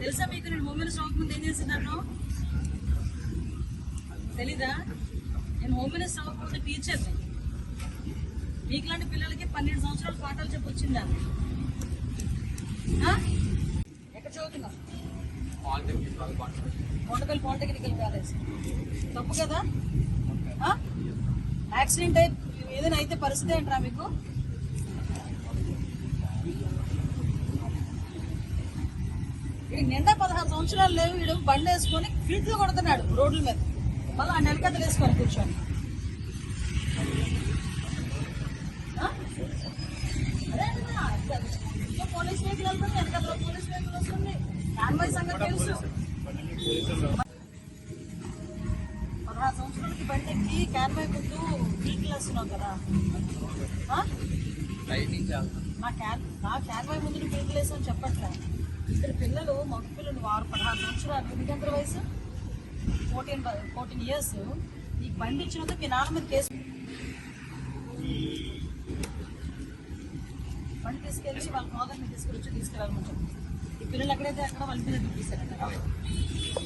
తెలుసా మీకు నేను హోమ్ మినిస్టర్ అవ్వకముందు ఏం చేసినాను తెలీదా? నేను హోమ్ మినిస్టర్ అవ్వకముందు టీచర్ని మీకులాంటి పిల్లలకి పన్నెండు సంవత్సరాలు పాఠాలు చెప్పొచ్చిందా ఎక్కడ చదువుతున్నావు? కొండపల్లి పాలిటెక్నికల్ కాలేజ్ తప్పు కదా? యాక్సిడెంట్ అయి ఏదైనా అయితే పరిస్థితి ఏంట్రా మీకు? వీడికి నిండా పదహారు సంవత్సరాలు లేవు. వీడు బండి వేసుకొని ఫీట్లు కొడుతున్నాడు రోడ్ల మీద. మళ్ళీ ఆ నెలకత్తలు వేసుకొని. ఇంట్లో పోలీస్ వెహికల్ వెళ్తుంది వెనకాల పోలీస్ వెహికల్ వస్తుంది. నాన్నబాయి సంగతి తెలుసు. పదహారు సంవత్సరాలకి బండి ఎక్కి ముందు వెహికల్ వేస్తున్నావు కదా? నా క్యాన్ నా ముందు నువ్వు వెహికల్ వేసావు ఇద్దరు పిల్లలు మగ పిల్లలు వారు పదహారు సంవత్సరాలు. ఎన్ని గంటల వయసు? ఫోర్టీన్ ఫోర్టీన్ ఇయర్స్ నీకు బండి ఇచ్చినందుకు మీ నాన్న మీద కేసు బండి తీసుకెళ్ళి వాళ్ళ ఫాదర్ని తీసుకొచ్చి తీసుకెళ్ళాలని చెప్పి. ఈ పిల్లలు ఎక్కడైతే అక్కడ వాళ్ళ మీద దింపేశారంట